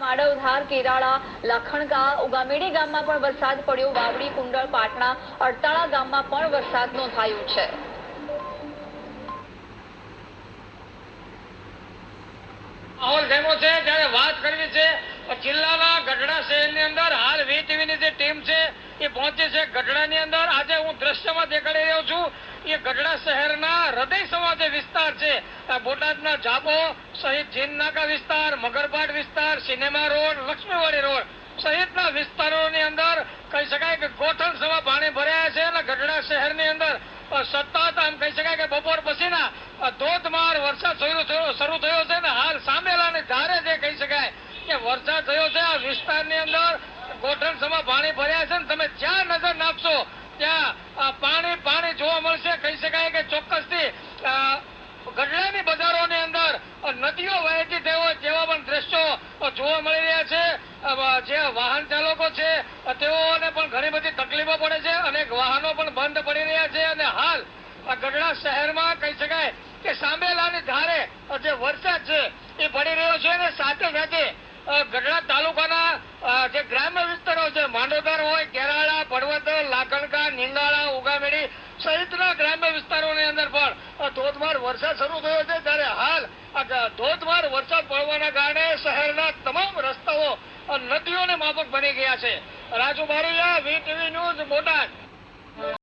માડવધાર કેરાળા લાખણકા ઉગામેડી ગામમાં પણ વરસાદ પડ્યો. વાવડી, કુંડળ, પાટણા, અડતાળા ગામમાં પણ વરસાદ નોંધાયો છે. માહોલ જેનો છે. ત્યારે વાત કરવી છે જિલ્લાના ગઢડા શહેરની અંદર હાલ વી વીટીવીની જે ટીમ છે, એ પહોંચી છે ગઢડાની અંદર. આજે હું દ્રશ્યમાં દેખાડી રહ્યો છું. એ ગઢડા શહેરના હૃદય સમા જે વિસ્તાર છે. બોટાદના જાબો સહિત જીનનાકા વિસ્તાર, મગરપાટ વિસ્તાર, સિનેમા રોડ, લક્ષ્મીવાડી રોડ સહિતના વિસ્તારોની અંદર કહી શકાય કે ગોઠણ સમા પાણી ભરાયા છે અને ગઢડા શહેરની અંદર સતત આમ કહી શકાય કે બપોર પછીના ધોધમાર વરસાદ શરૂ થયો છે ને હાલ સામેલાની ધારે જે કહી શકાય કે વરસાદ થયો છે, આ વિસ્તારની અંદર ગોઠણ સમા પાણી ભર્યા છે ને તમે જ્યાં નજર નાખશો ત્યાં અ, પાણી પાણી જોવા મળશે કહી શકાય કે ચોક્કસથી અ, ગઢડાની બજારોની અંદર અ, નદીઓ વહેતી તેઓ જેવા પણ દ્રશ્યો જોવા મળી રહ્યા છે. જે વાહન ચાલકો છે, તેઓને પણ ઘણી બધી તકલીફો પડે છે. અનેક વાહનો પણ બંધ પડી રહ્યા છે અને હાલ ગઢડા શહેરમાં કહી શકાય કે સાંભેલાની ધારે જે વરસાદ છે, એ પડી રહ્યો છે અને સાથે સાથે ગઢડા તાલુકાના જે ગ્રામ્ય વિસ્તારો છે, માંડોદર હોય, કેરાળા પડવદર લાખણકા, નિંદાળા, ઉગામેડી સહિતના ગ્રામ્ય વિસ્તારોની અંદર પણ ધોધમાર વરસાદ શરૂ થયો છે. ત્યારે હાલ ધોધમાર વરસાદ પડવાના કારણે શહેરના તમામ રસ્તાઓ નદીઓને માફક બની ગયા છે. Raju Baraiya V TV news, Botad.